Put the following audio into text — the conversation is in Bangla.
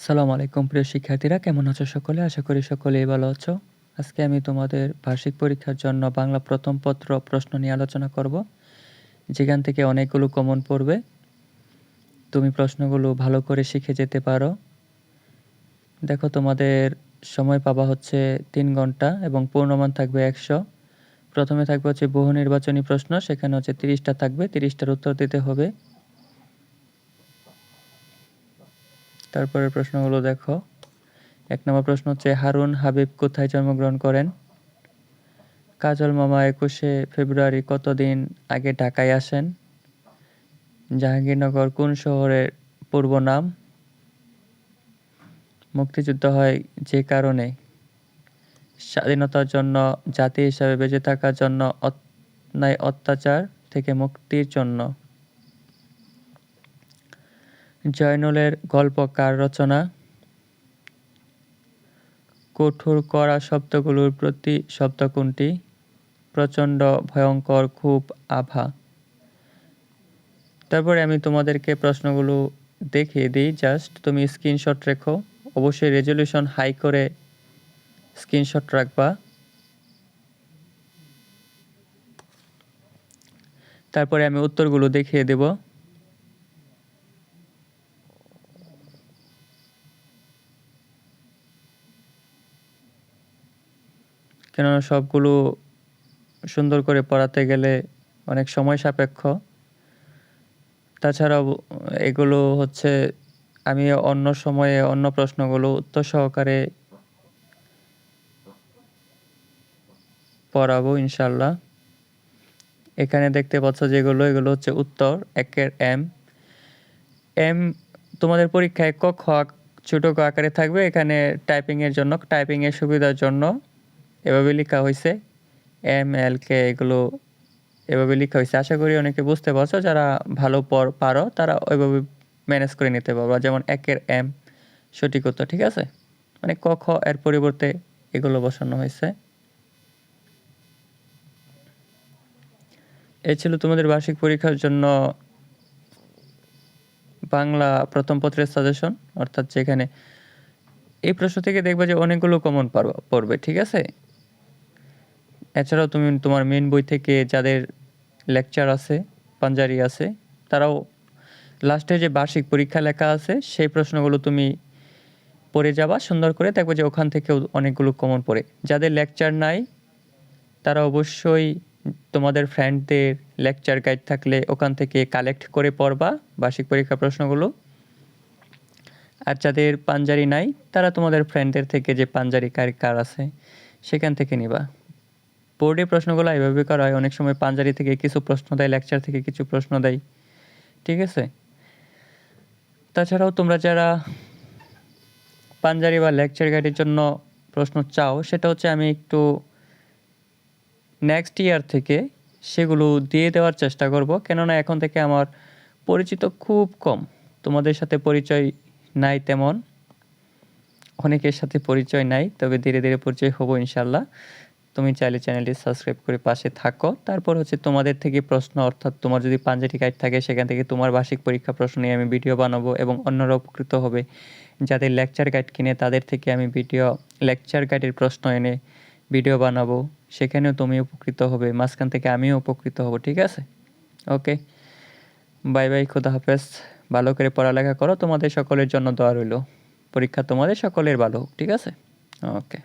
সালামু আলাইকুম, প্রিয় শিক্ষার্থীরা। কেমন আছো সকলে? আশা করি সকলেই ভালো আছো। আজকে আমি তোমাদের বার্ষিক পরীক্ষার জন্য বাংলা প্রথম পত্র প্রশ্ন নিয়ে আলোচনা করব। যেখান থেকে অনেকগুলো কমন পড়বে। তুমি প্রশ্নগুলো ভালো করে শিখে যেতে পারো। দেখো, তোমাদের সময় পাবা হচ্ছে তিন ঘণ্টা এবং পূর্ণমান থাকবে একশো। প্রথমে থাকবে হচ্ছে বহু নির্বাচনী প্রশ্ন, সেখানে হচ্ছে তিরিশটা থাকবে। তিরিশটার উত্তর দিতে হবে। তারপরের প্রশ্নগুলো দেখো, এক নম্বর প্রশ্ন হচ্ছে, হারুন হাবিব কোথায় জন্মগ্রহণ করেন? কাজল মামা একুশে ফেব্রুয়ারি কতদিন আগে ঢাকায় আসেন? জাহাঙ্গীরনগর কোন শহরের পূর্ব নাম? মুক্তিযুদ্ধ হয় যে কারণে। স্বাধীনতার জন্য, জাতি হিসাবে বেঁচে থাকার জন্য, অন্যায় অত্যাচার থেকে মুক্তির জন্য। জয়নুলের গল্প কার রচনা? কঠোর করা শব্দগুলোর প্রতি শব্দ কোনটি? প্রচণ্ড ভয়ঙ্কর খুব আভা। তারপরে আমি তোমাদেরকে প্রশ্নগুলো দেখিয়ে দিই। জাস্ট তুমি স্ক্রিনশট রেখো। অবশ্যই রেজলিউশন হাই করে স্ক্রিনশট রাখবা। তারপরে আমি উত্তরগুলো দেখিয়ে দেব। কেননা সবগুলো সুন্দর করে পড়াতে গেলে অনেক সময় সাপেক্ষ। তাছাড়াও এগুলো হচ্ছে আমি অন্য সময়ে অন্য প্রশ্নগুলো উত্তর সহকারে পড়াবো ইনশাল্লাহ এখানে দেখতে পাচ্ছ যেগুলো, এগুলো হচ্ছে উত্তর, একের এম। এম তোমাদের পরীক্ষায় ক, খ, ছোটো আকারে থাকবে। এখানে টাইপিংয়ের জন্য টাইপিংয়ের সুবিধার জন্য এভাবে লেখা হয়েছে, এম, এল, কে, এগুলো এভাবে লেখা হয়েছে। আশা করি অনেকে বুঝতে পারছ, যারা ভালো পর পারো, তারা ওইভাবে ম্যানেজ করে নিতে পারব। যেমন একের এম সঠিক উত্তর, ঠিক আছে? মানে ক, খ এর পরিবর্তে এগুলো বসানো হয়েছে। এ ছিল তোমাদের বার্ষিক পরীক্ষার জন্য বাংলা প্রথম পত্রের সাজেশন অর্থাৎ যেখানে এই প্রশ্ন থেকে দেখবে যে অনেকগুলো কমন পড়বে, ঠিক আছে? এছাড়াও তুমি তোমার মেন বই থেকে যাদের লেকচার আছে পাঞ্জারি আছে, তারাও লাস্টে যে বার্ষিক পরীক্ষা লেখা আছে, সেই প্রশ্নগুলো তুমি পড়ে যাবা, সুন্দর করে দেখবে যে ওখান থেকেও অনেকগুলো কমন পড়ে। যাদের লেকচার নাই, তারা অবশ্যই তোমাদের ফ্রেন্ডদের লেকচার গাইড থাকলে ওখান থেকে কালেক্ট করে পড়বা বার্ষিক পরীক্ষা প্রশ্নগুলো। আর যাদের পাঞ্জারি নাই, তারা তোমাদের ফ্রেন্ডদের থেকে যে পাঞ্জারি কার কার আছে, সেখান থেকে নিবা। বোর্ডে প্রশ্নগুলো এইভাবে করা হয়, অনেক সময় পাঞ্জারি থেকে কিছু প্রশ্ন দেয় লেকচার থেকে কিছু প্রশ্ন দেয়। ঠিক আছে? তাছাড়াও তোমরা যারা পাঞ্জারি বা লেকচার গাইডের জন্য প্রশ্ন চাও, সেটা হচ্ছে আমি একটু নেক্সট ইয়ার থেকে সেগুলো দিয়ে দেওয়ার চেষ্টা করব। কেননা এখন থেকে আমার পরিচিত খুব কম। তোমাদের সাথে পরিচয় নাই তেমন। অনেকের সাথে পরিচয় নাই, তবে ধীরে ধীরে পরিচয় হব ইনশাল্লাহ। তুমি চাইলে চ্যানেলটি সাবস্ক্রাইব করে পাশে থাকো। তারপর হচ্ছে তোমাদের থেকে প্রশ্ন, অর্থাৎ তোমার যদি পাঞ্জাটি গাইড থাকে, সেখান থেকে তোমার বার্ষিক পরীক্ষা প্রশ্ন নিয়ে আমি ভিডিও বানাবো এবং অন্যরা উপকৃত হবে। যাদের লেকচার গাইড কিনে, তাদের থেকে আমি ভিডিও লেকচার গাইডের প্রশ্ন এনে ভিডিও বানাবো। সেখানেও তুমি উপকৃত হবে, মাঝখান থেকে আমিও উপকৃত হব, ঠিক আছে? ওকে বাই বাই খুদা হাফেজ। ভালো করে পড়ালেখা করো, তোমাদের সকলের জন্য দোয়া রইল। পরীক্ষা তোমাদের সকলের ভালো হোক, ঠিক আছে? ওকে